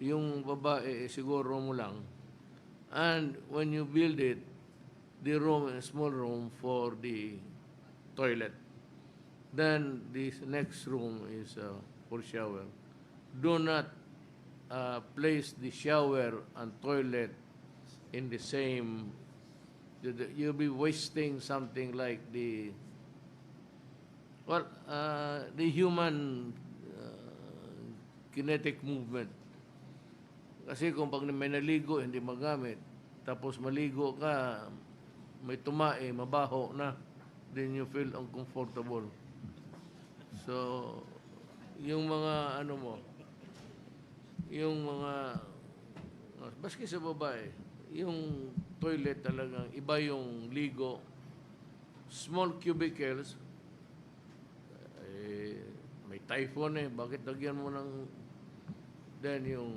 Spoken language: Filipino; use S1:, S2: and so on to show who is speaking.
S1: yung babae, eh, siguro mo lang. And when you build it, the room, a small room for the toilet. Then this next room is uh, for shower. Do not uh, place the shower and toilet in the same. you- You'll be wasting something like the well, uh, the human uh, kinetic movement. Kasi kung pag may naligo, hindi magamit, tapos maligo ka, may tumae, mabaho na, then you feel uncomfortable. So, yung mga ano mo, yung mga, baski sa babae, yung toilet talagang iba yung ligo, small cubicles, eh, may typhoon eh, bakit lagyan mo ng, then yung